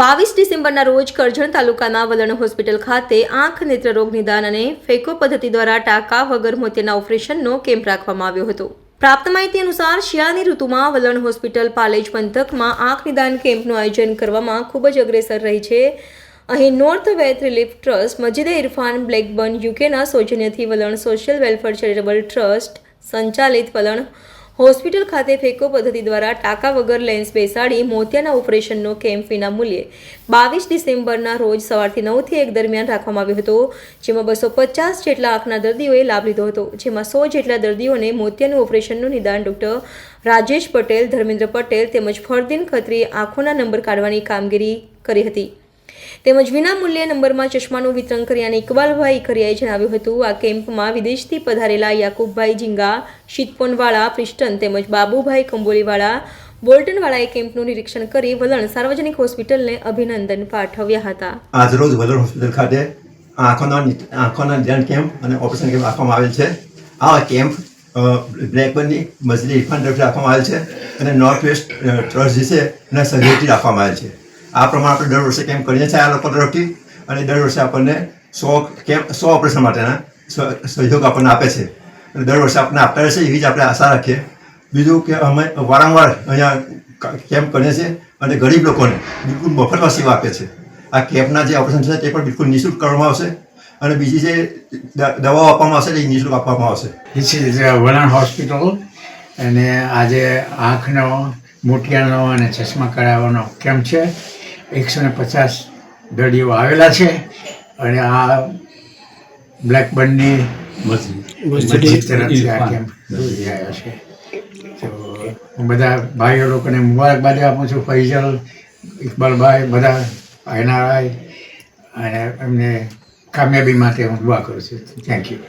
બાવીસ ડિસેમ્બરના રોજ કરજણ તાલુકાના વલણ હોસ્પિટલ ખાતે આંખ, નેત્રરોગ નિદાન અને ફેકો પદ્ધતિ દ્વારા ટાંકા વગર મોતિયાના ઓપરેશનનો કેમ્પ રાખવામાં આવ્યો હતો. પ્રાપ્ત માહિતી અનુસાર, શિયાળાની ઋતુમાં વલણ હોસ્પિટલ પાલેજ પંથકમાં આંખ નિદાન કેમ્પનું આયોજન કરવામાં ખૂબ જ અગ્રેસર રહી છે. અહીં નોર્થ વેથ રિલીફ ટ્રસ્ટ મજીદે ઇરફાન બ્લેકબર્ન યુકેના સૌજન્યથી વલણ સોશિયલ વેલફેર ચેરિટેબલ ટ્રસ્ટ સંચાલિત વલણ હોસ્પિટલ ખાતે ફેકો પદ્ધતિ દ્વારા ટાંકા વગર લેન્સ બેસાડી મોતિયાના ઓપરેશનનો કેમ્પ વિના મૂલ્યે બાવીસ ડિસેમ્બરના રોજ સવારથી નવથી એક દરમિયાન રાખવામાં આવ્યો હતો, જેમાં બસો પચાસ જેટલા આંખના દર્દીઓએ લાભ લીધો હતો, જેમાં સો જેટલા દર્દીઓને મોતિયાનું ઓપરેશનનું નિદાન ડૉક્ટર રાજેશ પટેલ, ધર્મેન્દ્ર પટેલ તેમજ ફરદીન ખત્રીએ આંખોના નંબર કાઢવાની કામગીરી કરી હતી. તેમજ વિના મૂલ્યે નંબરમાં ચશ્માનું વિતરણ કર્યાને ઇકબાલભાઈ ઇકરિયાએ જણાવ્યું હતું, આ કેમ્પમાં વિદેશથી પધારેલા યાકુબભાઈ ઝીંગા, શીતપોનવાળા, પ્રિસ્ટન તેમજ બાબુભાઈ કંબોલીવાળા બોલ્ટનવાળાએ કેમ્પનું નિરીક્ષણ કરી વલણ સાર્વજનિક હોસ્પિટલને અભિનંદન પાઠવ્યા હતા. આજરોજ વલણ હોસ્પિટલ ખાતે આંખોના આંખોના નિદાન કેમ્પ અને ઓપરેશન કેમ્પ રાખવામાં આવેલ છે. આ કેમ્પ બ્લેકબર્નની મજલી ઇરફાન તરફથી રાખવામાં આવેલ છે અને નોર્થ વેસ્ટ ટ્રસ્ટ છે એના સહયોગથી રાખવામાં આવેલ છે. આ પ્રમાણે આપણે દર વર્ષે કેમ્પ કરીએ છીએ? આ લોકો તરફથી. અને દર વર્ષે આપણને સો કેમ્પ સો ઓપરેશન માટેના સહ- સહયોગ આપણને આપે છે. અને દર વર્ષે આપણને આપતા રહેશે એવી જ આપણે આશા રાખીએ. બીજું કે અમે વારંવાર અહીંયા કેમ્પ કરીએ છીએ અને ગરીબ લોકોને બિલકુલ મફતમાં સેવા આપે છે આ કેમ્પના જે ઓપરેશન છે તે પણ બિલકુલ નિઃશુલ્ક કરવામાં આવશે. અને બીજી જે દવાઓ આપવામાં આવશે તે નિઃશુલ્ક આપવામાં આવશે. uh, વલણ હોસ્પિટલ. અને આજે આંખનો મોતિયાનો અને ચશ્મા કરાવવાનો કેમ્પ છે. એકસો ને પચાસ દર્દીઓ આવેલા છે અને આ બ્લેકબર્નની મસ્જિદ તરફથી આ કેમ્પ દોરી આવ્યો છે. તો હું બધા ભાઈઓ લોકોને મુબારકબાદી આપું છું ફૈઝલ ઇકબાલભાઈ બધા આયનાભાઈ અને એમને કામયાબી માટે હું દુઆ કરું છું. Thank you